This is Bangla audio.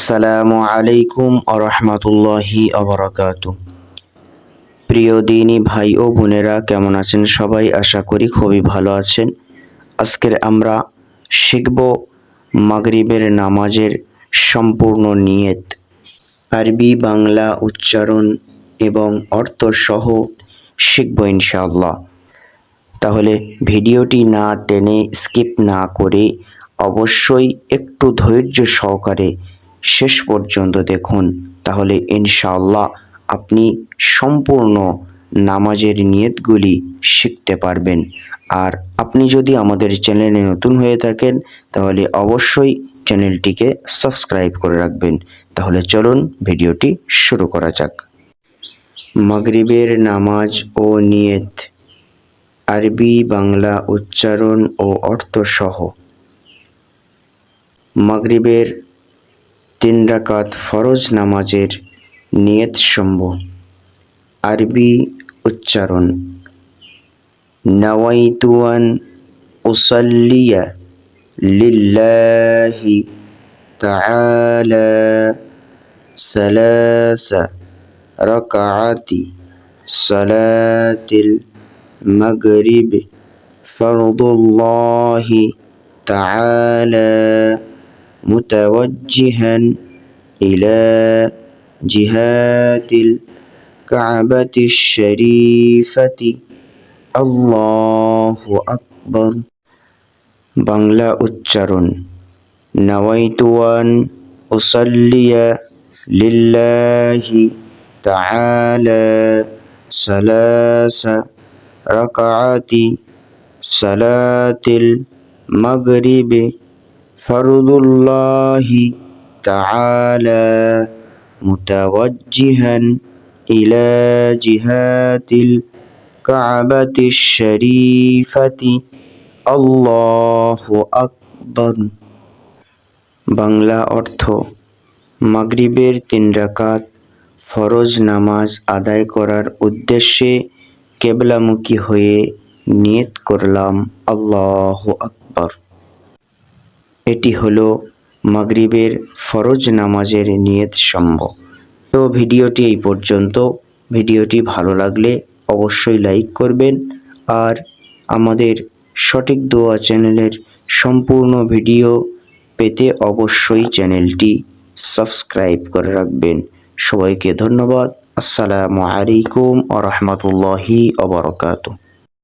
আসসালামু আলাইকুম আরহামতুল্লাহি আবরাকাত প্রিয় দিনী ভাই ও বোনেরা, কেমন আছেন সবাই? আশা করি খুবই ভালো আছেন। আজকের আমরা শিখব মাগরিবের নামাজের সম্পূর্ণ নিয়ত। আরবি, বাংলা উচ্চারণ এবং অর্থ সহ শিখব ইনশাআল্লাহ। তাহলে ভিডিওটি না টেনে স্কিপ না করে অবশ্যই একটু ধৈর্য সহকারে শেষ পর্যন্ত দেখুন, তাহলে ইনশাআল্লাহ আপনি সম্পূর্ণ নামাজের নিয়তগুলি শিখতে পারবেন। আর আপনি যদি আমাদের চ্যানেলে নতুন হয়ে থাকেন, তাহলে অবশ্যই চ্যানেলটিকে সাবস্ক্রাইব করে রাখবেন। তাহলে চলুন ভিডিওটি শুরু করা যাক। মাগরিবের নামাজ ও নিয়ত, আরবি, বাংলা উচ্চারণ ও অর্থ সহ মাগরিবের তিন রাকাত ফরজ নামাজের নিয়ত সম্ভব আরবি উচ্চারণ, নওয়াইতুয়ান উসাল্লিয়া লিল্লাহি তাআলা সালাসা রাকাআতি সালাতিল মাগরিব। ফরদুল্লাহি তাআলা متوجها إلى جهات الكعبة الشريفة الله أكبر বাংলা উচ্চারণ নওয়াইতুয়ান উসাল্লিয়া লিল্লাহি তাআলা সালাসা রাকাআতি সালাতিল মাগরিবি فرض الله تعالى متوجها إلى جهات الكعبة الشريفة الله أكبر বাংলা অর্থ মাগরিবের তিন রাকাত ফরজ নামাজ আদায় করার উদ্দেশ্যে কেবলামুখী হয়ে নিয়ত করলাম আল্লাহ আকবর এটি হলো মাগরিবের ফরজ নামাজের নিয়ত সম্ভব। তো ভিডিওটি এই পর্যন্ত। ভিডিওটি ভালো লাগলে অবশ্যই লাইক করবেন আর আমাদের সঠিক দোয়া চ্যানেলের সম্পূর্ণ ভিডিও পেতে অবশ্যই চ্যানেলটি সাবস্ক্রাইব করে রাখবেন। সবাইকে ধন্যবাদ। আসসালামু আলাইকুম আ রহমতুল্লাহি আবরকাত